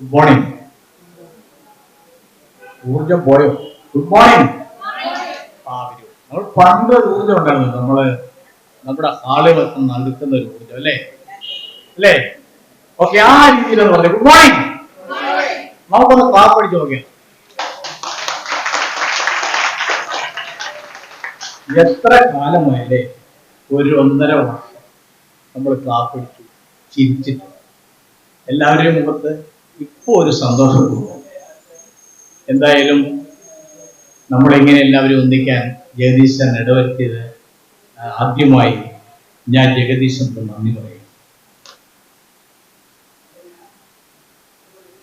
Good morning ഊർജം പോയോ? Good morning നമ്മൾ പണ്ട് ഒരു ഊർജം ഉണ്ടായിരുന്നു. നമ്മൾ നമ്മുടെ ആളുകൾക്ക് നൽകുന്ന ഒരു ഊർജം അല്ലേ? അല്ലേ? ഓക്കെ ആ രീതിയിലെന്ന് പറഞ്ഞു. ഗുഡ് മോർണിംഗ് നമുക്കൊന്ന് പാപ്പടിച്ച് പഠിച്ചു നോക്കിയാൽ എത്ര കാലമായല്ലേ? ഒരു ഒന്നര വർഷം നമ്മൾ കാപ്പടിച്ചു പഠിച്ചു ചിരിച്ചിട്ട് എല്ലാവരുടെയും മുഖത്ത് ഇപ്പോ ഒരു സന്തോഷം തോന്നുന്നു എന്തായാലും നമ്മളിങ്ങനെ എല്ലാവരും ഒന്നിക്കാൻ ജഗദീശൻ ഇടവരുത്തിയത് ആദ്യമായി ഞാൻ ജഗദീശനോട് നന്ദി പറയും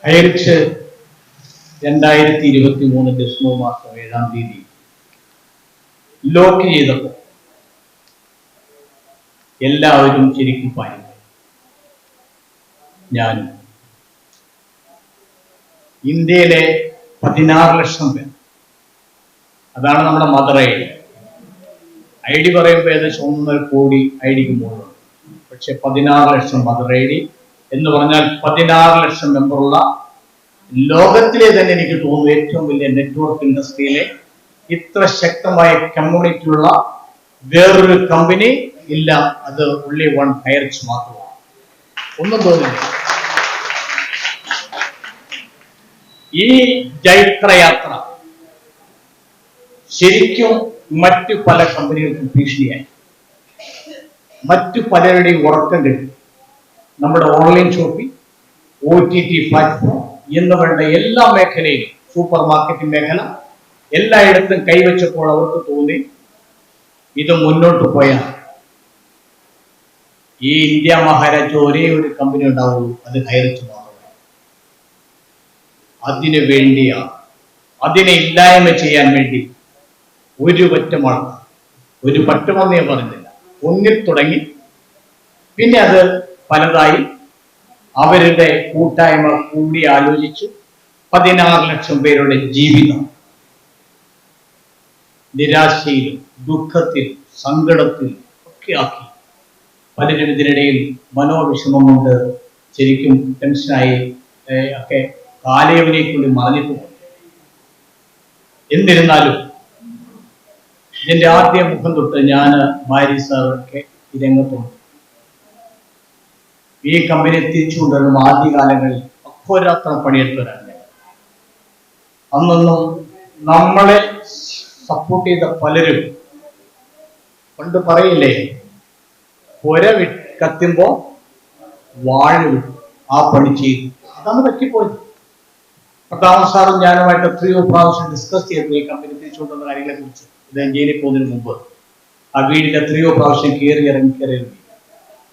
ഹൈറിച്ച് രണ്ടായിരത്തി ഇരുപത്തി മൂന്ന് ഡിസംബർ മാസം ഏഴാം തീയതി ലോക്ക് ചെയ്തപ്പോൾ എല്ലാവരും ശരിക്കും പാലിക്കും ഞാൻ ഇന്ത്യയിലെ പതിനാറ് ലക്ഷം പേർ. അതാണ് നമ്മുടെ mother I D. I D പറയുമ്പോൾ ഏകദേശം ഒന്നര കോടി ഐ ഡിക്ക് മുകളിലുണ്ട്. പക്ഷെ പതിനാറ് ലക്ഷം മദർ ഐ ഡി എന്ന് പറഞ്ഞാൽ പതിനാറ് ലക്ഷം മെമ്പറുള്ള ലോകത്തിലെ തന്നെ എനിക്ക് തോന്നുന്നു ഏറ്റവും വലിയ നെറ്റ്വർക്ക് ഇൻഡസ്ട്രിയിലെ ഇത്ര ശക്തമായ കമ്മ്യൂണിറ്റി ഉള്ള വേറൊരു കമ്പനി ഇല്ല. അത് ഉള്ളി വൺ ഹയർച്ച് മാത്രമാണ്. ഒന്നും തോന്നില്ല. ഈ ജൈത്രയാത്ര. ശരിക്കും മറ്റു പല കമ്പനികൾക്കും ഭീഷണിയായി. മറ്റു പലരുടെയും ഉറക്കം കിട്ടി. നമ്മുടെ online shopping O T T platform എന്ന് വേണ്ട എല്ലാ മേഖലയിലും സൂപ്പർ മാർക്കറ്റിംഗ് മേഖല എല്ലായിടത്തും കൈവച്ചപ്പോൾ അവർക്ക് തോന്നി ഇത് മുന്നോട്ട് പോയാൽ ഈ ഇന്ത്യ മഹാരാജ്യം ഒരേ ഒരു കമ്പനി ഉണ്ടാവുള്ളൂ അത് മാത്രമേ അതിനു വേണ്ടിയാണ് അതിനെ ഇല്ലായ്മ ചെയ്യാൻ വേണ്ടി ഒരു പറ്റമാണ്. ഒരു പറ്റമെന്ന് ഞാൻ പറഞ്ഞില്ല ഒന്നിൽ തുടങ്ങി. പിന്നെ അത് പലതായി അവരുടെ കൂട്ടായ്മ കൂടി ആലോചിച്ചു. പതിനാറ് ലക്ഷം പേരുടെ ജീവിതം. നിരാശയിലും ദുഃഖത്തിലും സങ്കടത്തിലും ഒക്കെ ആക്കി. പലരും ഇതിനിടയിൽ മനോവിഷമം കൊണ്ട് ശരിക്കും ടെൻഷനായി ഒക്കെ കാലയവനെ കൊണ്ട് മറഞ്ഞിട്ട് എന്നിരുന്നാലും ഇതിന്റെ ആദ്യ മുഖം തൊട്ട് ഞാൻ ഭാര്യ സാറൊക്കെ രംഗത്തുണ്ട്. ഈ കമ്പനി തിരിച്ചു കൊണ്ടുവരുന്ന ആദ്യകാലങ്ങളിൽ അഹോരാത്രം പണിയെടുത്തവരാണ് അന്നൊന്നും നമ്മളെ സപ്പോർട്ട് ചെയ്ത പലരും പണ്ട് പറയില്ലേ പുര കത്തുമ്പോ വാഴ ആ പണി ചെയ്തു. അതാണ് പറ്റിപ്പോയത്. പ്രതാപ സാറും ഞാനുമായിട്ട് എത്രയോ പ്രാവശ്യം ഡിസ്കസ് ചെയ്തു ഈ കമ്പനി തിരിച്ചുകൊണ്ടുവന്ന കാര്യങ്ങളെ കുറിച്ച് ഇത് ജയിലിൽ പോകുന്നതിന് മുമ്പ്. ആ വീടിൽ എത്രയോ പ്രാവശ്യം കയറി ഇറങ്ങി കയറി ഇറങ്ങി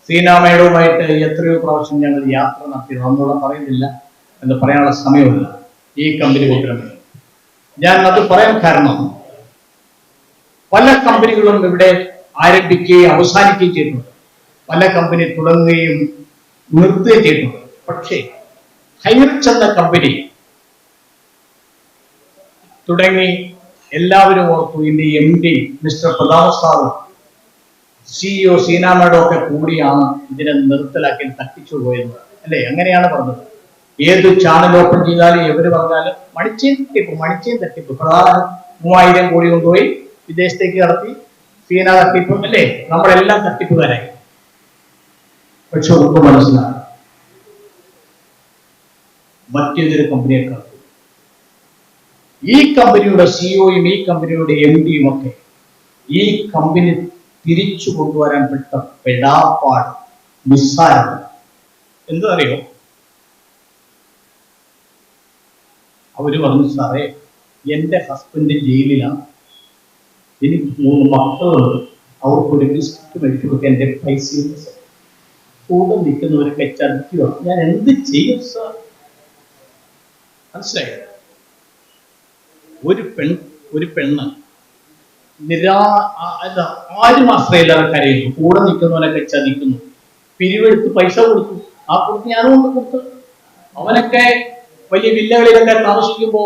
സീനാമേടവുമായിട്ട് എത്രയോ പ്രാവശ്യം ഞങ്ങൾ യാത്ര നടത്തി. നമ്മളോട് പറയുന്നില്ല എന്ന് പറയാനുള്ള സമയമില്ല. ഈ കമ്പനി കൊണ്ടുവരുന്നത് ഞാൻ അത് പറയാൻ കാരണം പല കമ്പനികളും ഇവിടെ ആരംഭിക്കുകയും അവസാനിക്കുകയും ചെയ്തിട്ടുണ്ട്. പല കമ്പനി തുടങ്ങുകയും നിർത്തുകയും ചെയ്തിട്ടുണ്ട്. പക്ഷേ ഹൈറിച്ച് എന്ന കമ്പനി തുടങ്ങി എല്ലാവരും ഓർത്തു ഇതിന്റെ M D mister Pratap sir CEO സീനാമേഡോ ഒക്കെ കൂടിയാണ് ഇതിനെ നിർത്തലാക്കി തട്ടിച്ചു പോയത്. അല്ലേ? അങ്ങനെയാണ് പറഞ്ഞത്. ഏത് ചാനൽ ഓപ്പൺ ചെയ്താലും എവര് പറഞ്ഞാലും മണിച്ചേൻ തട്ടിപ്പ് മണിച്ചേൻ തട്ടിപ്പ് പ്രധാന മൂവായിരം കോടി കൊണ്ടുപോയി വിദേശത്തേക്ക് കടത്തി സീന തട്ടിപ്പ് അല്ലേ? നമ്മളെല്ലാം തട്ടിപ്പുകാരായി. പക്ഷെ ഒന്ന് മനസ്സിലാകും മറ്റേതൊരു കമ്പനിയെക്കാൾ ഈ കമ്പനിയുടെ സിഇഒയും ഈ കമ്പനിയുടെ എം ഡിയും ഒക്കെ ഈ കമ്പനി തിരിച്ചു കൊണ്ടുവരാൻ പെട്ട പെടാപ്പാട് നിസ്സാരം എന്താ അറിയോ അവർ പറഞ്ഞു സാറേ എന്റെ ഹസ്ബൻഡ് ജയിലിലാണ്. എനിക്ക് മൂന്ന് മക്കളുണ്ട്. അവർക്കൊരു ബിസ്ക്കറ്റ് മേടിച്ചു കൊടുക്കാൻ എന്റെ പൈസ കൂടെ നിൽക്കുന്നവരൊക്കെ ചതിക്കുക ഞാൻ എന്ത് ചെയ്യും സാർ? മനസ്സിലായോ? ഒരു പെൺ ഒരു പെണ്ണ്. നിരാ ആരും ആശ്രയില്ലാതെ കരയുന്നു. കൂടെ നിൽക്കുന്നവനൊക്കെ ചതിക്കുന്നു പിരിവെടുത്ത് പൈസ കൊടുത്തു. ആ കൊടുത്ത് ഞാനും കൊണ്ട് കൊടുത്തു. അവനൊക്കെ വലിയ വില്ലകളിലൊക്കെ താമസിക്കുമ്പോ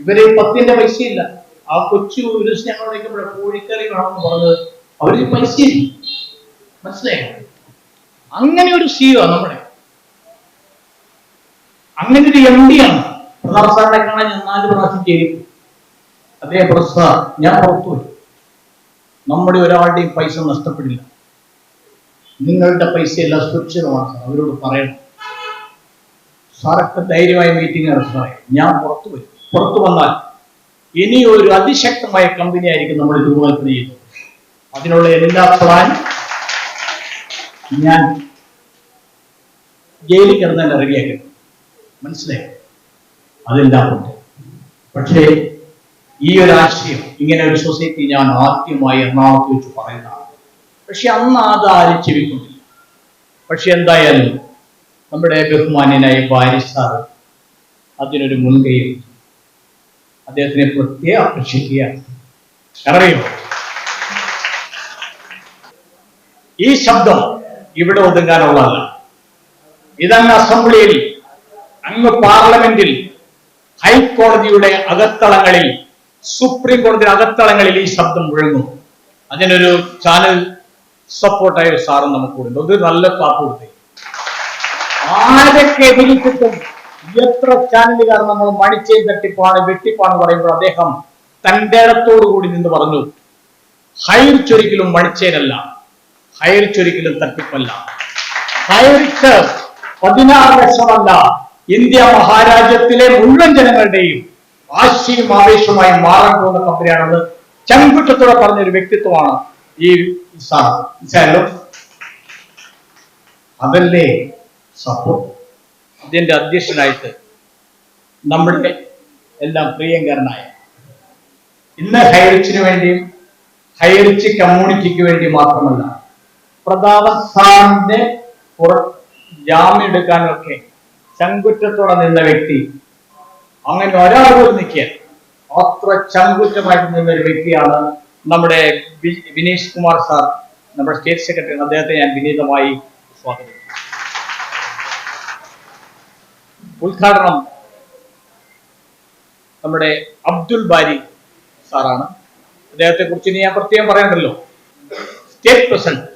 ഇവർ പത്തിന്റെ പൈസയില്ല. ആ കൊച്ചു ഒരു ദിവസം ഞങ്ങൾ വിളിക്കുമ്പോഴേ കോഴിക്കറി വേണമെന്ന് പറഞ്ഞത് അവർ പൈസയില്ല. മനസ്സിലായോ? അങ്ങനെ ഒരു സിഒ നമ്മുടെ. അങ്ങനെ ഒരു എം ഡി ആണ്. പ്രതാപ് സാറിനെ കാണാൻ നാല് പ്രാവശ്യം അതേ പ്രസാർ ഞാൻ പുറത്തുപോയി നമ്മുടെ ഒരാളുടെയും പൈസ നഷ്ടപ്പെടില്ല. നിങ്ങളുടെ പൈസ എല്ലാം സുരക്ഷിതമാണ് അവരോട് പറയണം. സാറൊക്കെ ധൈര്യമായ മീറ്റിംഗ് നടത്തുന്നതായി ഞാൻ പുറത്തു വരും പുറത്തു വന്നാൽ ഇനി ഒരു അതിശക്തമായ കമ്പനി ആയിരിക്കും നമ്മൾ രൂപകൽപ്പന ചെയ്യുന്നത് അതിനുള്ള എല്ലാ പ്ലാൻ ഞാൻ ജയിലിൽ കിടന്നാൽ റെഡിയാക്കി മനസ്സിലായി? അതെല്ലാം ഉണ്ട്. പക്ഷേ ഈ ഒരു ആശയം ഇങ്ങനെ ഒരു സൊസൈറ്റി ഞാൻ ആദ്യമായി എറണാകുളത്ത് വെച്ച് പറയുന്നതാണ്. പക്ഷെ അന്ന് അത് ആരും പക്ഷെ എന്തായാലും നമ്മുടെ ബഹുമാന്യനായ ബാരിസാർ സാർ അതിനൊരു മുൻകൈ അദ്ദേഹത്തിനെ പ്രത്യേക അപ്രീഷിയേറ്റ് അറിയോ ഈ ശബ്ദം ഇവിടെ ഒതുങ്ങാനുള്ളതല്ല. ഇതങ്ങ് അസംബ്ലിയിൽ അങ്ങ് പാർലമെന്റിൽ ഹൈക്കോടതിയുടെ അകത്തളങ്ങളിൽ സുപ്രീം കോടതി അകത്തളങ്ങളിൽ ഈ ശബ്ദം മുഴങ്ങും അതിനൊരു ചാനൽ സപ്പോർട്ടായ ഒരു സാറും നമുക്കുണ്ട് ഒരു നല്ല പാപ്പ് കൊടുത്തേ. ആരൊക്കെ എതിരിച്ചിട്ടും എത്ര ചാനലുകാർ നമ്മൾ മണിച്ചേ തട്ടിപ്പാണ് വെട്ടിപ്പാണ് പറയുമ്പോൾ അദ്ദേഹം തന്റെ ഇടത്തോടു കൂടി നിന്ന് പറഞ്ഞു ഹൈർ ചൊരിക്കലും മണിച്ചേനല്ല ഹൈർ ചൊരിക്കലും തട്ടിപ്പല്ല. ഹൈറിച്ച് പതിനാറ് ലക്ഷമല്ല ഇന്ത്യ മഹാരാജ്യത്തിലെ മുഴുവൻ ജനങ്ങളുടെയും ആശയും ആവേശമായി മാറാൻ പോകുന്ന കമ്പനിയാണെന്ന് ചങ്കുറ്റത്തോടെ പറഞ്ഞ ഒരു വ്യക്തിത്വമാണ് ഈ മനസ്സിലായല്ലോ അതല്ലേ സപ്പോർട്ട് ഇതിന്റെ അധ്യക്ഷനായിട്ട് നമ്മുടെ എല്ലാം പ്രിയങ്കരനായ ഇന്ന് ഹൈറിച്ചിന് വേണ്ടിയും ഹൈറിച്ച് കമ്മ്യൂണിറ്റിക്ക് വേണ്ടി മാത്രമല്ല പ്രതാപ സാറിന്റെ പുറ ജാമ്യം എടുക്കാനൊക്കെ ചങ്കുറ്റത്തോടെ നിന്ന വ്യക്തി അങ്ങനെ ഒരാൾ പോലും നിൽക്കുക. അത്ര ചങ്കുറ്റമായിട്ട് നിന്ന ഒരു വ്യക്തിയാണ് നമ്മുടെ വിനീഷ് കുമാർ സാർ. നമ്മുടെ സ്റ്റേറ്റ് സെക്രട്ടറി. അദ്ദേഹത്തെ ഞാൻ വിനീതമായി സ്വാഗതം. ഉദ്ഘാടനം നമ്മുടെ അബ്ദുൽ ബാരി സാറാണ്. അദ്ദേഹത്തെ കുറിച്ച് ഇനി ഞാൻ പ്രത്യേകം പറയണ്ടല്ലോ. സ്റ്റേറ്റ് പ്രസിഡന്റ്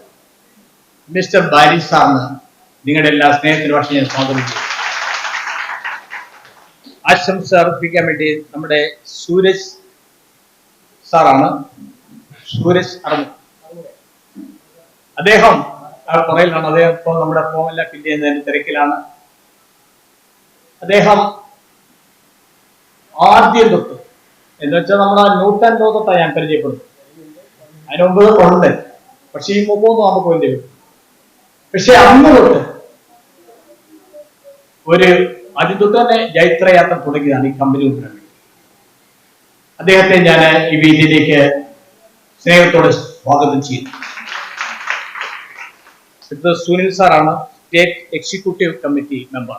മിസ്റ്റർ ബാരി സാറിന് നിങ്ങളുടെ എല്ലാ സ്നേഹത്തിന് പക്ഷേ ഞാൻ സ്വാഗതം ചെയ്യുന്നു. ആശംസ അർപ്പിക്കാൻ വേണ്ടി നമ്മുടെ സൂരജ് സാറാണ്. സൂരജ് അറിഞ്ഞു അദ്ദേഹം പുറയിലാണ് അദ്ദേഹം ഇപ്പോൾ നമ്മുടെ ഫോമെല്ലാം ഫില്ല് ചെയ്യുന്നതിന് തിരക്കിലാണ്. അദ്ദേഹം ആദ്യം തൊട്ട് എന്ന് വെച്ചാൽ നമ്മുടെ ലോ തൊട്ടാണ് ഞാൻ പരിചയപ്പെടുന്നത് അതിന് മുമ്പ് ഉണ്ട്. പക്ഷെ ഈ മുമ്പൊന്നും നമുക്ക് വേണ്ടി വരും പക്ഷെ അന്ന് തൊട്ട് ഒരു ആദ്യം തൊട്ട് തന്നെ ജൈത്രയാത്ര തുടങ്ങിയതാണ് ഈ കമ്പനി കൊണ്ടുവരാൻ അദ്ദേഹത്തെ ഞാൻ ഈ വേദിയിലേക്ക് സ്നേഹത്തോടെ സ്വാഗതം ചെയ്യുന്നു. സുനിൽ സാറാണ് state executive committee member.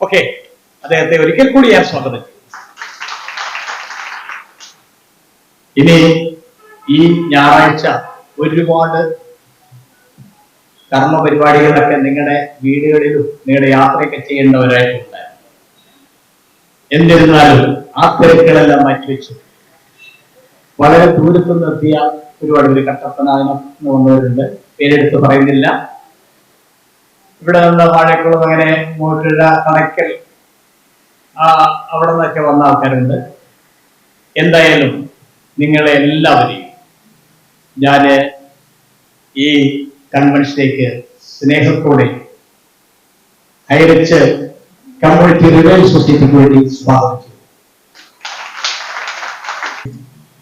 Okay. അദ്ദേഹത്തെ ഒരിക്കൽ കൂടി ഞാൻ സ്വാഗതം ഇനി ഈ ഞായറാഴ്ച ഒരുപാട് കർമ്മ പരിപാടികളൊക്കെ നിങ്ങളുടെ വീടുകളിലും നിങ്ങളുടെ യാത്രയൊക്കെ ചെയ്യേണ്ടവരായിട്ടുണ്ട്. എന്നിരുന്നാലും ആ തിരക്കുകളെല്ലാം മാറ്റിവെച്ചു വളരെ ദൂരത്ത് നിർത്തിയ ഒരുപാട് പേര് കട്ടപ്പനായനം വന്നവരുണ്ട്. പേരെടുത്ത് പറയുന്നില്ല. ഇവിടെ നിന്ന് വാഴക്കുളം അങ്ങനെ മൂട്ടുഴ കണക്കൽ ആ അവിടെ നിന്നൊക്കെ വന്ന ആൾക്കാരുണ്ട്. എന്തായാലും നിങ്ങളെ എല്ലാവരെയും ഞാൻ ഈ കൺവെൻഷനിലേക്ക് സ്നേഹത്തോടെ അയച്ച് കമ്മ്യൂണിറ്റി റിവൈൽ സൊസൈറ്റിക്ക് വേണ്ടി സ്വാഗതം.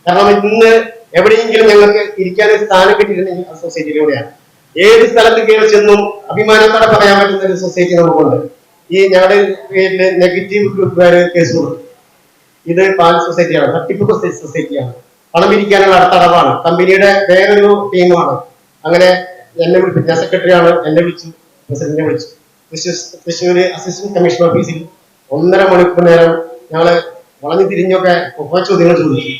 കാരണം ഇന്ന് എവിടെയെങ്കിലും ഞങ്ങൾക്ക് ഇരിക്കാൻ സ്ഥാനം കിട്ടിയിട്ടുണ്ടെങ്കിൽ ആ സൊസൈറ്റിയിലൂടെയാണ് ഏത് സ്ഥലത്ത് കയറി ചെന്നും അഭിമാനത്തോടെ പറയാൻ പറ്റുന്ന ഒരു സൊസൈറ്റി നമുക്കുണ്ട്. ഈ ഞങ്ങളുടെ നെഗറ്റീവ് ഗ്രൂപ്പുകാർ കേസ് ഇത് പാൽ സൊസൈറ്റിയാണ് തട്ടിപ്പ് സൊസൈറ്റിയാണ് പണം പിരിക്കാനുള്ള അടുത്തടവാണ്. കമ്പനിയുടെ വേറൊരു ടീമാണ്. അങ്ങനെ എന്നെ വിളിച്ചു ഞാൻ സെക്രട്ടറി ആണ്. എന്നെ വിളിച്ചു പ്രസിഡന്റിനെ വിളിച്ചു. തൃശ്ശൂര് അസിസ്റ്റന്റ് കമ്മീഷൻ ഓഫീസിൽ ഒന്നര മണിക്കൂർ നേരം ഞങ്ങൾ വളഞ്ഞു തിരിഞ്ഞൊക്കെ കുറെ ചോദ്യങ്ങൾ ചോദിച്ചു.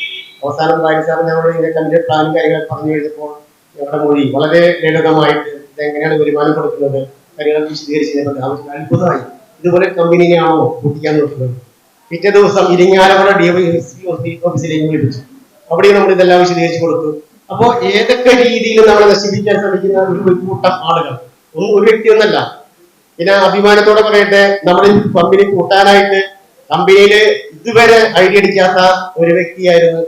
അവസാനം വാരി സാർ ഞങ്ങളുടെ ഇതിന്റെ കമ്മിറ്റി പ്ലാനും കാര്യങ്ങളും പറഞ്ഞു കഴിഞ്ഞപ്പോൾ ഞങ്ങളുടെ മൊഴി വളരെ ലളിതമായിട്ട് ഇതെങ്ങനെയാണ് വരുമാനം കൊടുക്കുന്നത് കാര്യങ്ങൾ വിശദീകരിച്ച് കഴിഞ്ഞപ്പോൾ അത്ഭുതമായി. ഇതുപോലെ കമ്പനിനെയാണോ കൂട്ടിക്കാൻ നോക്കുന്നത്? പിറ്റേ ദിവസം ഇരിങ്ങാലക്കുട ഡി ഓഫീസിലേക്ക് വിളിപ്പിച്ചു. അവിടെയും നമ്മൾ ഇതെല്ലാം വിശദീകരിച്ച് കൊടുത്തു. അപ്പോ ഏതൊക്കെ രീതിയിൽ നമ്മളെ നശിപ്പിക്കാൻ ശ്രമിക്കുന്ന ഒരു കൂട്ടം ആളുകൾ? ഒരു വ്യക്തിയൊന്നല്ല. പിന്നെ അഭിമാനത്തോടെ പറയട്ടെ നമ്മുടെ കമ്പനി കൂട്ടാനായിട്ട് കമ്പനിയിൽ ഇതുവരെ ഐഡിയ അടിക്കാത്ത ഒരു വ്യക്തിയായിരുന്നു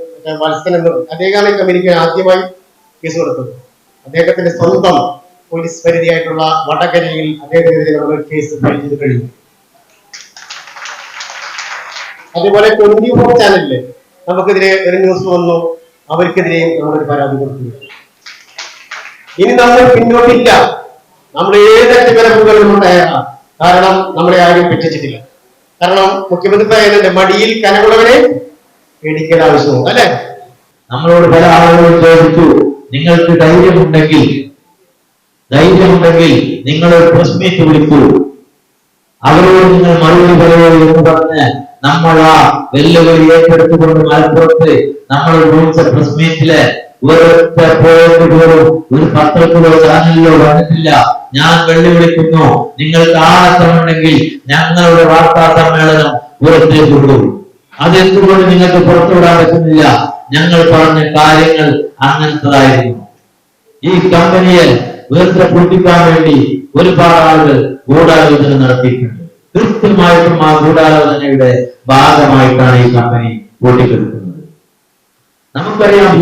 മത്സരം എന്ന്. അദ്ദേഹമാണ് ഈ കമ്പനിക്ക് ആദ്യമായി കേസ് കൊടുത്തത്. അദ്ദേഹത്തിന്റെ സ്വന്തം പോലീസ് പരിധിയായിട്ടുള്ള വടകരയിൽ അദ്ദേഹത്തിനെതിരെ നമ്മൾ കേസ് ഫയൽ ചെയ്ത് കഴിഞ്ഞു. അതുപോലെ ട്വന്റി ഫോർ ചാനലിൽ നമുക്കെതിരെ ഒരു ന്യൂസ് വന്നു. അവർക്കെതിരെയും നമ്മളൊരു പരാതി കൊടുക്കുക ഇനി നമ്മൾ പിന്നോട്ടില്ല. നമ്മൾ ഏതൊക്കെ വിലക്കുകളിലും തയ്യാറാണ്. കാരണം നമ്മളെ ആരും പറ്റിച്ചിട്ടില്ല കാരണം മുഖ്യമന്ത്രി പറയുന്നുണ്ട് മടിയിൽ കനകുള്ളവനെ പേടിക്കേണ്ട ആവശ്യമുണ്ട് അല്ലെ? നമ്മളോട് പല ആളുകളും ചോദിച്ചു നിങ്ങൾക്ക് ധൈര്യമുണ്ടെങ്കിൽ ധൈര്യമുണ്ടെങ്കിൽ നിങ്ങൾ ഒരു പ്രസ് മീറ്റ് വിളിക്കൂ. അവരോട് നിങ്ങൾ മറുപടി പറയൂ എന്ന് പറഞ്ഞ് നമ്മൾ ആ വെല്ലുവിളി ഏറ്റെടുത്തുകൊണ്ട് മലപ്പുറത്ത് നമ്മൾ വിളിച്ച പ്രസ് മീറ്റിൽ പോയിന്റ് പോലും ഒരു പത്രത്തിലോ ചാനലിലോ വന്നിട്ടില്ല. ഞാൻ വെല്ലുവിളിക്കുന്നു നിങ്ങൾക്ക് ആണത്തമുണ്ടെങ്കിൽ ഞങ്ങളുടെ വാർത്താ സമ്മേളനം പുറത്തേക്ക് വിടൂ. അതെന്തുകൊണ്ട് നിങ്ങൾക്ക് പുറത്തുവിടാൻ പറ്റുന്നില്ല? ഞങ്ങൾ പറഞ്ഞ കാര്യങ്ങൾ അങ്ങനത്തതായിരുന്നു. ഈ കമ്പനിയെ വെറുതെ പൊട്ടിക്കാൻ വേണ്ടി ഒരുപാട് ആളുകൾ ഗൂഢാലോചന നടത്തിയിട്ടുണ്ട്. കൃത്യമായിട്ടും ആ ഗൂഢാലോചനയുടെ ഭാഗമായിട്ടാണ് ഈ കമ്പനി പൊട്ടിക്കെടുക്കുന്നത് നമുക്കറിയാം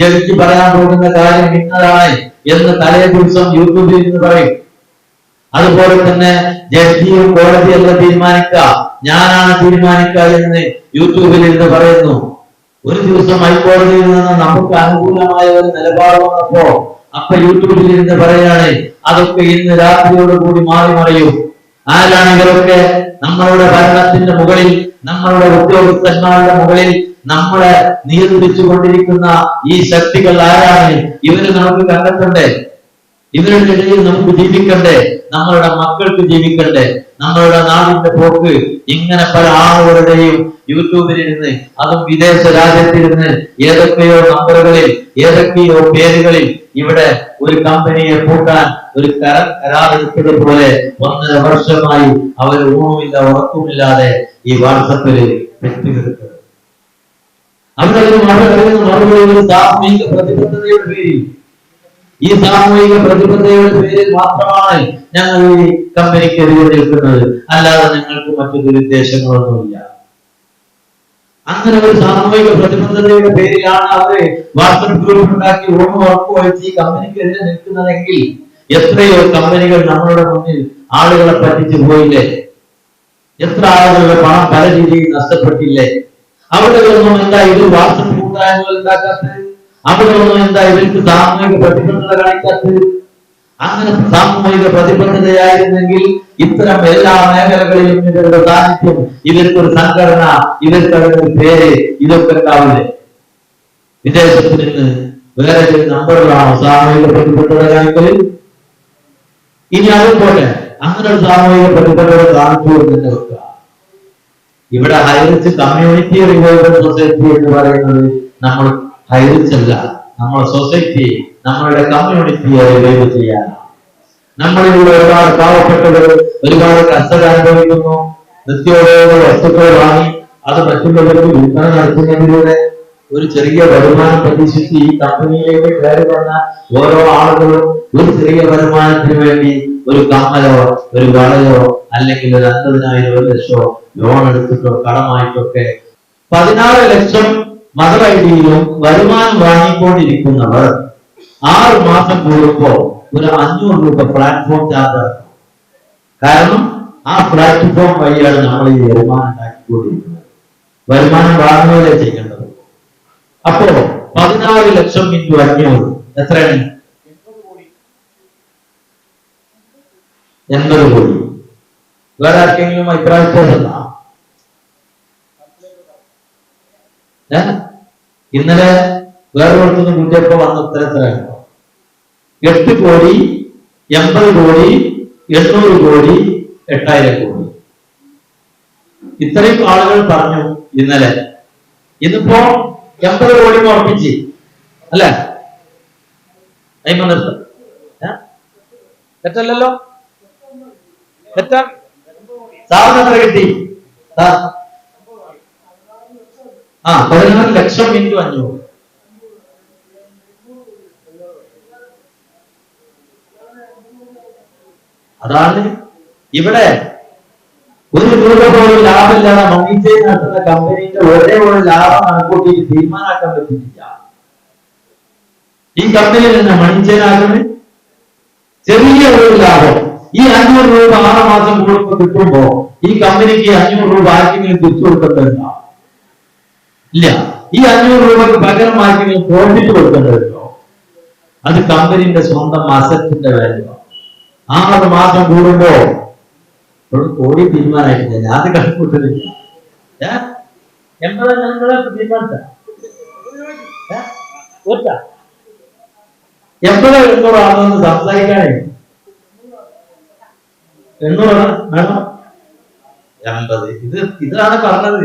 ജഡ്ജി പറയാൻ പോകുന്ന കാര്യം ഇന്നതാണ് എന്ന് തലേ ദിവസം യൂട്യൂബിൽ നിന്ന് പറയും. അതുപോലെ തന്നെ ജഡ്ജിയും കോടതിയല്ല തീരുമാനിക്കുക ഞാനാണ് തീരുമാനിക്കുക എന്ന് യൂട്യൂബിൽ ഇരുന്ന് പറയുന്നു. ഒരു ദിവസം ഹൈക്കോടതിയിൽ നിന്ന് നമുക്ക് അനുകൂലമായ ഒരു നിലപാട് വന്നപ്പോ അപ്പൊ യൂട്യൂബിൽ ഇരുന്ന് പറയാണ് അതൊക്കെ ഇന്ന് രാത്രിയോട് കൂടി മാറി മറിയും. ആരാണ് ഇവരൊക്കെ നമ്മളുടെ ഭരണത്തിന്റെ മുകളിൽ നമ്മളുടെ ഉദ്യോഗസ്ഥന്മാരുടെ മുകളിൽ നമ്മളെ നിയന്ത്രിച്ചു കൊണ്ടിരിക്കുന്ന ഈ ശക്തികൾ ആരാണ്? ഇവർ നമുക്ക് കണ്ടെത്തണ്ടേ? ഇവരുടെ ഇടയിൽ നമുക്ക് ജീവിക്കണ്ടേ? നമ്മളുടെ മക്കൾക്ക് ജീവിക്കണ്ടേ? നമ്മളുടെ നാടിന്റെ പോക്ക് ഇങ്ങനെ പല ആളുകളുടെയും യൂട്യൂബിലിരുന്ന് അതും വിദേശ രാജ്യത്തിരുന്ന് ഏതൊക്കെയോ നമ്പറുകളിൽ ഏതൊക്കെയോ പേരുകളിൽ ഇവിടെ ഒരു കമ്പനിയെ പൂട്ടാൻ ഒരു കര കരാറെടുത്തത് പോലെ ഒന്നര വർഷമായി അവർ ഊണുമില്ല ഉറക്കുമില്ലാതെ ഈ വാട്സപ്പിൽ ഒരു സാമൂഹിക ഈ സാമൂഹിക പ്രതിബദ്ധതയുടെ പേരിൽ മാത്രമാണ് ഞങ്ങൾ ഈ കമ്പനിക്കെതിരെ നിൽക്കുന്നത്. അല്ലാതെ ഞങ്ങൾക്ക് മറ്റു ദുരുദ്ദേശങ്ങളൊന്നുമില്ല. അങ്ങനെ ഒരു സാമൂഹിക പ്രതിബദ്ധതയുടെ പേരിലാണ് അവർ വാട്സപ്പ് ഗ്രൂപ്പ് ഉണ്ടാക്കി ഓണം ഉറപ്പുവരുത്തി ഈ കമ്പനിക്കെതിരെ നിൽക്കുന്നതെങ്കിൽ എത്രയോ കമ്പനികൾ നമ്മളുടെ മുന്നിൽ ആളുകളെ പറ്റിച്ചു പോയില്ലേ? എത്ര ആളുകളുടെ പണം പല രീതിയിൽ നഷ്ടപ്പെട്ടില്ലേ? അവിടെ ഒന്നും എന്താ ഇത് വാട്സപ്പ് കൂട്ടായ്മകൾ ഉണ്ടാക്കാത്തത്? അവിടെ ഒന്നും എന്താ ഇവർക്ക് സാമൂഹിക പ്രതിബദ്ധത കാണിക്കാത്തത്? അങ്ങനെ സാമൂഹിക പ്രതിബദ്ധതയായിരുന്നെങ്കിൽ ഇത്തരം എല്ലാ മേഖലകളിലും ഇവരുടെ സാന്നിധ്യം ഇവർക്കൊരു സംഘടന ഇവർക്ക് പേര് ഇതൊക്കെ ഉണ്ടാവില്ലേ? വിദേശത്ത് നിന്ന് വേറെ ചില നമ്പറുകളാണോ സാമൂഹിക പ്രതിബദ്ധത കാര്യങ്ങളിൽ ഇനി അതുപോലെ അങ്ങനെ ഒരു സാമൂഹിക പ്രതിബദ്ധത കാണിച്ചു തന്നെ വെക്കുക. ഇവിടെ ഹൈറിച്ച് കമ്മ്യൂണിറ്റി റിവൈവൽ സൊസൈറ്റി എന്ന് പറയുന്നത് നമ്മൾ ഹൈറിച്ചല്ല നമ്മുടെ സൊസൈറ്റി നമ്മളുടെ കമ്മ്യൂണിറ്റിയെ റിവൈവ് ചെയ്യാനാണ്. നമ്മളിലൂടെ ഒരുപാട് പാവപ്പെട്ടവർ ഒരുപാട് കഷ്ടത അനുഭവിക്കുന്നു. നിത്യോപയോഗ വസ്തുക്കൾ വാങ്ങി അത് മറ്റുള്ളവർക്ക് വിൽപ്പന നടത്തുന്നതിലൂടെ ഒരു ചെറിയ വരുമാനം പ്രതീക്ഷിച്ച് ഈ കമ്പനിയിലേക്ക് കയറി വന്ന ഓരോ ആളുകളും ഒരു ചെറിയ വരുമാനത്തിന് വേണ്ടി ഒരു കമ്മലോ ഒരു വളയോ അല്ലെങ്കിൽ ഒരു അൻപതിനായിരം ഒരു ലക്ഷമോ ലോൺ എടുത്തിട്ടോ കടമായിട്ടൊക്കെ പതിനാറ് ലക്ഷം മദർ ഐഡിയിലും വരുമാനം വാങ്ങിക്കൊണ്ടിരിക്കുന്നവർ ആറ് മാസം കൂടുമ്പോ ഒരു അഞ്ഞൂറ് രൂപ പ്ലാറ്റ്ഫോം ചാർജ് കാരണം ആ പ്ലാറ്റ്ഫോം വഴിയാണ് നമ്മൾ ഈ വരുമാനം ഉണ്ടാക്കിക്കൊണ്ടിരിക്കുന്നത്. വരുമാനം വാങ്ങുകയല്ലേ ചെയ്യേണ്ടത്. അപ്പോ പതിനാറ് ലക്ഷം ഇന്റു അഞ്ഞൂറ്. എത്രയാണ്? എൺപത് കോടി. വേറെ ആർക്കെങ്കിലും അഭിപ്രായ ഇന്നലെ വേറെ പുറത്തുനിന്ന് കുട്ടിയപ്പോ വന്ന ഉത്തരത്തിലായിരുന്നു എട്ട് കോടി എൺപത് കോടി എണ്ണൂറ് കോടി എട്ടായിരം കോടി. ഇത്രയും ആളുകൾ പറഞ്ഞു ഇന്നലെ. ഇന്നിപ്പോ എൺപത് കോടി ഉറപ്പിച്ച് അല്ലേ? അയ്മ നിർത്തം? തെറ്റല്ലല്ലോ? തെറ്റാ? സാറിന് എത്ര കിട്ടി? ആ പതിനാറ് ലക്ഷം ഇന്റു അഞ്ഞൂറ്. അതാണ് ഇവിടെ ഒരു രൂപ പോലും ലാഭമില്ലാതെ മണിച്ചേരി നടത്തുന്ന കമ്പനിന്റെ ഒരേ ഒരു ലാഭം കണക്കൂട്ടി തീരുമാനമാക്കാൻ പറ്റുന്നില്ല ഈ കമ്പനി തന്നെ മണിച്ചേനാകുന്നു ചെറിയ ഒരു ലാഭം. ഈ അഞ്ഞൂറ് രൂപ ആറ് മാസം കൂടുമ്പോൾ കിട്ടുമ്പോ ഈ കമ്പനിക്ക് അഞ്ഞൂറ് രൂപ ആർക്കെങ്കിലും തിരിച്ചു കൊടുക്കേണ്ടതുണ്ടോ? ഇല്ല. ഈ അഞ്ഞൂറ് രൂപക്ക് പകരം ആർക്കെങ്കിലും പ്രോഫിറ്റ് കൊടുക്കേണ്ടതല്ലോ അത് കമ്പനിന്റെ സ്വന്തം അസറ്റിന്റെ വാല്യൂ ആറ് മാസം കൂടുമ്പോ കോടി തീരുമാനമായിട്ടില്ല. അത് കണക്കൂട്ടുന്നില്ല? എൺപത് ഞങ്ങളെ തീരുമാനിച്ച? ഒറ്റ? എൺപത് എണ്ണൂറാണെന്ന് സംസാരിക്കാനേ എണ്ണൂറാണ് വേണം എൺപത്. ഇത് ഇതാണ് പറഞ്ഞത്.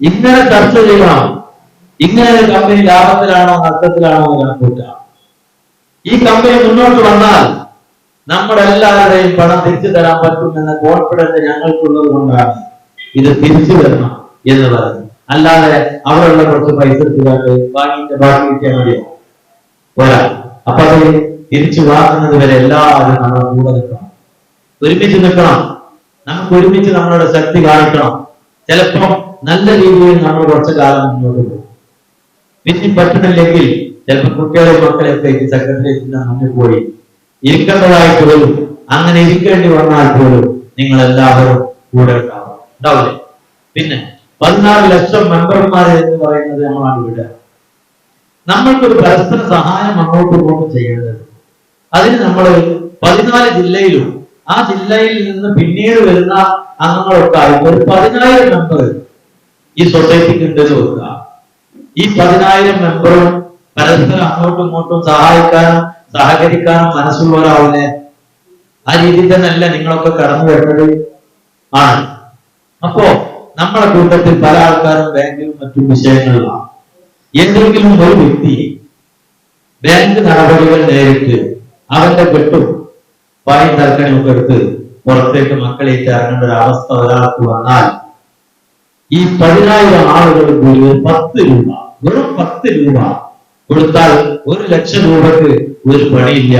ഇങ്ങനെ ചർച്ച ചെയ്യണം. ഇങ്ങനെ കമ്പനി ലാഭത്തിലാണോ നഷ്ടത്തിലാണോ എന്ന് കണക്കൂട്ടാം. ഈ കമ്പനി മുന്നോട്ട് വന്നാൽ നമ്മുടെ എല്ലാവരുടെയും പണം തിരിച്ചു തരാൻ പറ്റുമെന്ന കോൺഫിഡൻസ് ഞങ്ങൾക്കുള്ളത് കൊണ്ടാണ് ഇത് തിരിച്ചു തരണം എന്ന് പറഞ്ഞു അല്ലാതെ അവിടെയുള്ള കുറച്ച് പൈസ എടുത്തുകൊണ്ട് വാങ്ങിയിട്ട് ബാക്കി കിട്ടിയാൽ മതിയോ? പോരാ. അപ്പൊ അത് തിരിച്ചു വാങ്ങുന്നത് വരെ എല്ലാവരും നമ്മുടെ കൂടെ നിൽക്കണം. ഒരുമിച്ച് നിൽക്കണം. നമുക്ക് ഒരുമിച്ച് നമ്മളുടെ ശക്തി കാണിക്കണം. ചിലപ്പോ നല്ല രീതിയിൽ നമ്മൾ കുറച്ചു കാലം മുന്നോട്ട് പോകും. പിന്നെ പറ്റണില്ലെങ്കിൽ ചിലപ്പോൾ കുട്ടികളെ മക്കളെയൊക്കെ സെക്രട്ടേറിയറ്റിന്റെ മുന്നിൽ പോയി ഇരിക്കേണ്ടതായിട്ട് വരും അങ്ങനെ ഇരിക്കേണ്ടി വന്നാൽ പോലും നിങ്ങൾ എല്ലാവരും കൂടെ ഉണ്ടാവും ഉണ്ടാവില്ലേ? പിന്നെ പതിനാറ് ലക്ഷം മെമ്പർമാർ എന്ന് പറയുന്നത് നമ്മളാണ് ഇവിടെ. നമ്മൾക്കൊരു പരസ്പര സഹായം അങ്ങോട്ടും ഇങ്ങോട്ടും ചെയ്യേണ്ടത്. അതിന് നമ്മൾ പതിനാല് ജില്ലയിലും ആ ജില്ലയിൽ നിന്ന് പിന്നീട് വരുന്ന അംഗങ്ങളൊക്കെ ഒരു പതിനായിരം മെമ്പർ ഈ സൊസൈറ്റിക്ക് ഉണ്ടെന്ന് വെക്കുക. ഈ പതിനായിരം മെമ്പറും പരസ്പരം അങ്ങോട്ടും ഇങ്ങോട്ടും സഹായിക്കാനും സഹകരിക്കാനും മനസ്സുള്ളവരാവുന്നേ ആ രീതിയിൽ തന്നെയല്ല നിങ്ങളൊക്കെ കടന്നു വരുന്നത്. ആണ്. അപ്പോ നമ്മളെ കൂട്ടത്തിൽ പല ആൾക്കാരും ബാങ്കിലും മറ്റു വിഷയങ്ങളിലാണ്. എന്തെങ്കിലും ഒരു വ്യക്തി ബാങ്ക് നടപടികൾ നേരിട്ട് അവന്റെ കെട്ടും പായും തർക്കണയും ഒക്കെ എടുത്ത് പുറത്തേക്ക് മക്കളേറ്റ് ഇറങ്ങേണ്ട ഒരു അവസ്ഥ ഒരാൾക്ക് വന്നാൽ ഈ പതിനായിരം ആളുകൾ കൂടി ഒരു പത്ത് രൂപ വെറും പത്ത് രൂപ കൊടുത്താൽ ഒരു ലക്ഷം രൂപക്ക് ഒരു പണിയില്ല.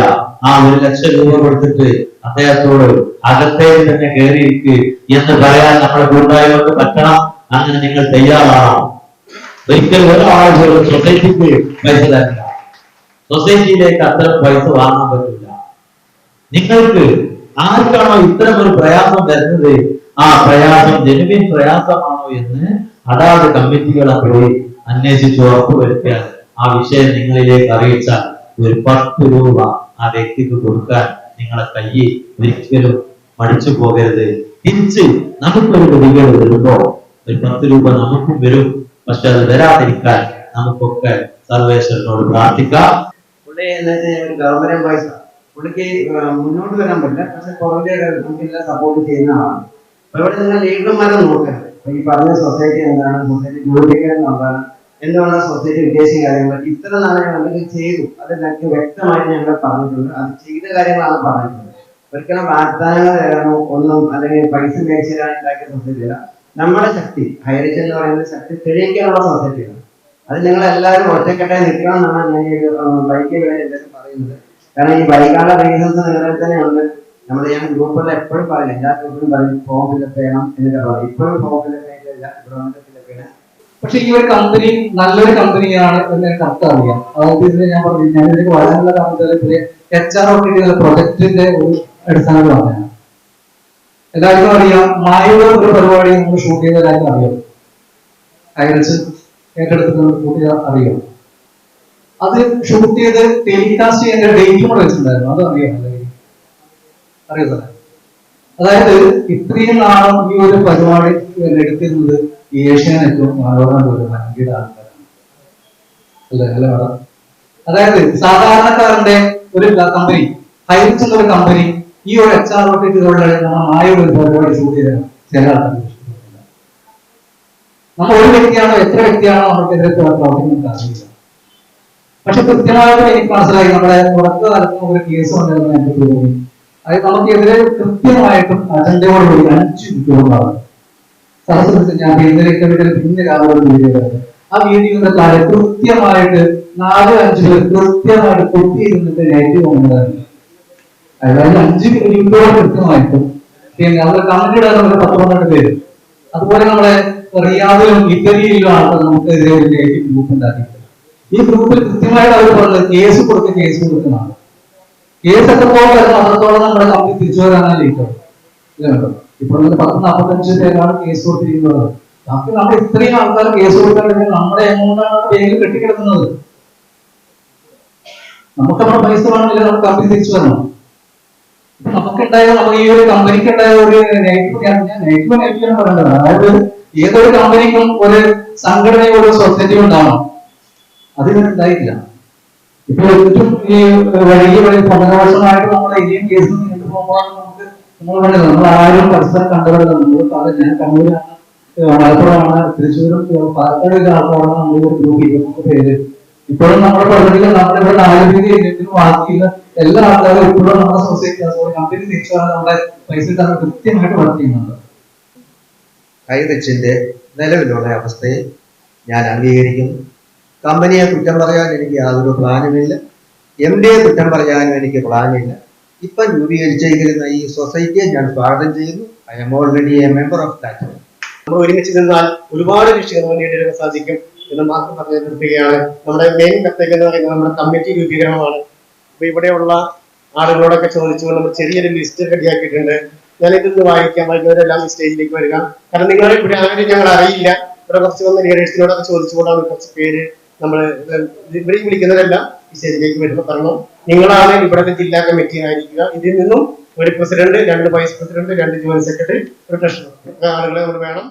ആ ഒരു ലക്ഷം രൂപ കൊടുത്തിട്ട് അദ്ദേഹത്തോട് അകത്തേക്ക് തന്നെ കയറിയിരിക്ക് എന്ന് പറയാൻ നമ്മുടെ കൂട്ടായ്മക്ക് പറ്റണം. അങ്ങനെ നിങ്ങൾ തയ്യാറാണോ ഒരിക്കൽ ഒരാൾ പോലും സൊസൈറ്റിക്ക് പൈസ തരില്ല. സൊസൈറ്റിയിലേക്ക് അത്തരം പൈസ വാങ്ങാൻ പറ്റില്ല. നിങ്ങൾക്ക് ആർക്കാണോ ഇത്തരം ഒരു പ്രയാസം വരുന്നത്? ആ പ്രയാസം ജനുവിൻ പ്രയാസമാണോ എന്ന് അതാത് കമ്മിറ്റികളെ പോയി അന്വേഷിച്ച് ഉറപ്പുവരുത്തിയാൽ ആ വിഷയം നിങ്ങളിലേക്ക് അറിയിച്ച ഒരു പത്ത് രൂപ ആ വ്യക്തിക്ക് കൊടുക്കാൻ നിങ്ങളെ കയ്യിൽ ഒരിക്കലും മടിച്ചു പോകരുത്. തിരിച്ച് നമുക്കൊരു പ്രതികേട് വരുമ്പോ ഒരു പത്ത് രൂപ നമുക്കും വരും. പക്ഷെ അത് വരാതിരിക്കാൻ നമുക്കൊക്കെ സർവേശ്വരനോട് പ്രാർത്ഥിക്കാം. പുള്ളിക്ക് മുന്നോട്ട് വരാൻ പറ്റില്ല. പക്ഷെ പുറകെ നമുക്കെല്ലാം സപ്പോർട്ട് ചെയ്യുന്ന ആളാണ്. അപ്പൊ ഇവിടെ നിങ്ങൾ ലീഡർമാരെ നോക്കരുത്. ഈ പറഞ്ഞ സൊസൈറ്റി എന്താണ്? സൊസൈറ്റി രൂപീകരണം എന്താണ്? എന്താണ് സൊസൈറ്റി ഉദ്ദേശിച്ച കാര്യങ്ങൾ? ഇത്ര നാളെ ഞങ്ങൾ ചെയ്തു. അത് ഞങ്ങൾക്ക് വ്യക്തമായിട്ട് ഞങ്ങൾ പറഞ്ഞിട്ടുണ്ട്. അത് ചെയ്ത കാര്യങ്ങളാണ് പറഞ്ഞിട്ടുള്ളത്. ഒരിക്കലും വാഗ്ദാനങ്ങൾ തരാനോ ഒന്നും അല്ലെങ്കിൽ പൈസ മേടിച്ചു തരാൻ ഉണ്ടാക്കിയ സൊസൈറ്റി അല്ല. നമ്മുടെ ശക്തി ഹൈറിച്ച് എന്ന് പറയുന്ന ശക്തി തെളിയിക്കാനുള്ള സൊസൈറ്റിയാണ് അത് നിങ്ങൾ എല്ലാവരും ഒറ്റക്കെട്ടായി നിൽക്കണം എന്നാണ് ഞാൻ ഈ ബൈക്ക് വേണ്ടി എല്ലാവരും പറയുന്നത്. കാരണം ഈ ബൈക്കാളുടെ റീസൺസ് നിങ്ങളിൽ തന്നെ ഉണ്ട് നമ്മൾ ഞാൻ ഗ്രൂപ്പിൽ എപ്പോഴും പറയും എല്ലാ ഗ്രൂപ്പിലും പറയും ഫോം ഫില്ലപ്പ് ചെയ്യണം എന്നൊക്കെ പറയും. ഇപ്പോഴും ഫോം ഫില്ലപ്പ് ചെയ്തില്ല ഇവിടെ വന്നിട്ട് പക്ഷെ ഈ ഒരു കമ്പനി നല്ലൊരു കമ്പനിയാണ് എന്ന് എനിക്ക് കറക്റ്റ് അറിയാം. അതായത് ഇതിന് ഞാൻ പറഞ്ഞു ഞാൻ ഇതിലേക്ക് വരാനുള്ള കാരണത്തിൽ എച്ച് ആർ ഒക്കെ പ്രൊജക്ടിന്റെ ഒരു അടിസ്ഥാനത്തിൽ പറഞ്ഞാണ് എല്ലാവർക്കും അറിയാം മായുള്ള ഒരു പരിപാടി നമ്മൾ ഷൂട്ട് ചെയ്ത കാര്യം അറിയാം. ഐറസ് ഏറ്റെടുത്ത് ഷൂട്ട് അറിയാം. അത് ഷൂട്ട് ചെയ്ത് ടെലികാസ്റ്റ് ചെയ്യുന്ന ഡേറ്റും കൂടെ വെച്ചിട്ടുണ്ടായിരുന്നു അത് അറിയാം അറിയാം സാറേ. അതായത് ഇത്രയും നാളും ഈ ഒരു പരിപാടി എടുത്തിരുന്നത് ഈ ഏഷ്യാനെറ്റും മനോരമ പോലെ വൻകിട ആൾക്കാരാണ് അല്ലേ? അല്ലേ അതായത് സാധാരണക്കാരന്റെ ഒരു കമ്പനി ഹൈറിച്ച് എന്നൊരു കമ്പനി ഈ ഒരു എച്ച് ആർ ഷൂട്ട് ചില ആൾക്കാർ നമ്മൾ ഒരു വ്യക്തിയാണോ എത്ര വ്യക്തിയാണോ നമുക്കെതിരെ പ്രവർത്തിക്കുന്നത് പക്ഷെ കൃത്യമായിട്ട് എനിക്ക് മനസ്സിലായി നമ്മുടെ തുടക്ക കാലത്ത് ഒരു കേസ് ഉണ്ടെന്ന് എനിക്ക് തോന്നി അതായത് നമുക്കെതിരെ കൃത്യമായിട്ടും അജണ്ടയോടുകൂടി അഞ്ച് വിദ്രോഹമാണ് സരസ്വതി ഞാൻ കേന്ദ്രീകരിക്കുന്ന പിന്നെ രാവിലെ വീഡിയോ ആ വീഡിയോയുടെ താഴെ കൃത്യമായിട്ട് നാല് അഞ്ച് പേർ കൃത്യമായിട്ട് കൊട്ടിയിരുന്നിട്ട് നെഗറ്റീവ് വന്നതാണ് അതായത് അഞ്ച് ഗ്രൂപ്പുകൾ കൃത്യമായിട്ടും. അതുപോലെ കമ്മിറ്റിയുടെ ഒരു പത്ത് പന്ത്രണ്ട് പേര്. അതുപോലെ നമ്മുടെ റിയാദിലും ഇറ്റലിയിലും നമുക്കെതിരെ ഒരു നെഗറ്റീവ് ഗ്രൂപ്പ് ഉണ്ടാക്കിയിട്ടുണ്ട് ഈ ഗ്രൂപ്പിൽ കൃത്യമായിട്ട് അവർ പറഞ്ഞത് കേസ് കൊടുത്ത് കേസ് കൊടുക്കുന്നതാണ് കേസ് എത്രത്തോളം വരുന്ന അത്രത്തോളം നമ്മുടെ കമ്പനി തിരിച്ചു വരാനാണ് ലേറ്റ് ആവും നമ്മൾ പത്ത് നാൽപ്പത്തഞ്ച് പേരാണ് കേസ് കൊടുത്തിരിക്കുന്നത്. നമുക്ക് നമ്മൾ ഇത്രയും ആൾക്കാർ കേസ് കൊടുക്കാൻ നമ്മുടെ എമൗണ്ടാണ് പേര് കെട്ടിക്കിടക്കുന്നത്. നമുക്ക് നമ്മുടെ പൈസ വേണമെങ്കിൽ നമുക്ക് കമ്പനി തിരിച്ചു ഇപ്പൊ നമുക്കുണ്ടായ നമുക്ക് ഈ ഒരു കമ്പനിക്ക് ഉണ്ടായ ഒരു നെഗറ്റീവ് നെഗറ്റീവ് നെഗറ്റീവ് പറയേണ്ടത് അതായത് ഏതൊരു കമ്പനിക്കും ഒരു സംഘടനയും ഒരു സൊസൈറ്റി ഉണ്ടാവണം. അതിന് ഉണ്ടായിട്ടില്ല. ഇപ്പൊ ഈ വഴി വഴി പതിന വർഷമായിട്ട് നമ്മുടെ ഇനിയും കേസ് നീണ്ടു പോകുമ്പോൾ നമ്മൾ ആരും പരസ്പരം കണ്ടവരല്ല. നമ്മൾ പല ഞാൻ കണ്ണൂരാണ് മലപ്പുറമാണ് തൃശ്ശൂരും പാലക്കാട് ആൾക്കാരാണ് പേര്. ഇപ്പോഴും നമ്മുടെ പ്രകൃതിയിൽ നമ്മുടെ ഇവിടെ ആരോഗ്യ ഇല്ലെങ്കിലും എല്ലാ ആൾക്കാരും ഇപ്പോഴും നമ്മുടെ സൊസൈറ്റി കമ്പനി തിരിച്ചാണ് നമ്മുടെ പൈസ കൃത്യമായിട്ട് വർക്ക് ചെയ്യുന്നുണ്ട് ഹൈറിച്ചിന്റെ നിലവിലുള്ള അവസ്ഥയെ ഞാൻ അംഗീകരിക്കുന്നു കമ്പനിയെ കുറ്റം പറയാൻ എനിക്ക് യാതൊരു പ്ലാനുമില്ല. എം ഡിയെ കുറ്റം പറയാനും എനിക്ക് പ്ലാനില്ല. ഇപ്പം രൂപീകരിച്ചിരിക്കുന്ന ഈ സൊസൈറ്റിയെ ഞാൻ സ്വാഗതം ചെയ്യുന്നു. I am already a member of that നമ്മൾ ഒരുമിച്ച് നിന്നാൽ ഒരുപാട് ലക്ഷ്യങ്ങൾ നേടിയെടുക്കാൻ സാധിക്കും എന്ന് മാത്രം പറഞ്ഞു നിർത്തുകയാണ്. നമ്മുടെ മെയിൻ കർത്തവ്യം എന്ന് പറയുന്നത് നമ്മുടെ കമ്മിറ്റി രൂപീകരണമാണ്. അപ്പൊ ഇവിടെയുള്ള ആളുകളോടൊക്കെ ചോദിച്ചുകൊണ്ട് നമ്മൾ ചെറിയൊരു ലിസ്റ്റ് റെഡിയാക്കിയിട്ടുണ്ട്. ഞാൻ ഇതൊന്ന് വായിക്കാം. വൈകുന്നേരം ഈ സ്റ്റേജിലേക്ക് വരിക. കാരണം നിങ്ങളെ ഇവിടെ ആരും ഞങ്ങൾ അറിയില്ല. ഇവിടെ കുറച്ച് വന്ന ലീഡേഴ്സിനോടൊക്കെ ചോദിച്ചുകൊണ്ടാണ് കുറച്ച് പേര് നമ്മൾ ഇവിടെ വിളിക്കുന്നവരെല്ലാം ഈ സ്റ്റേജിലേക്ക് വരുമ്പോൾ പറഞ്ഞു. നിങ്ങളാണ് ഇവിടുത്തെ ജില്ലാ ആയിരിക്കുക. ഇതിൽ നിന്നും ഒരു പ്രസിഡന്റ് രണ്ട് വൈസ് പ്രസിഡന്റ് രണ്ട് ജോയിന്റ് സെക്രട്ടറി ഒരു ട്രഷറർ ആളുകളെ നമ്മൾ വേണം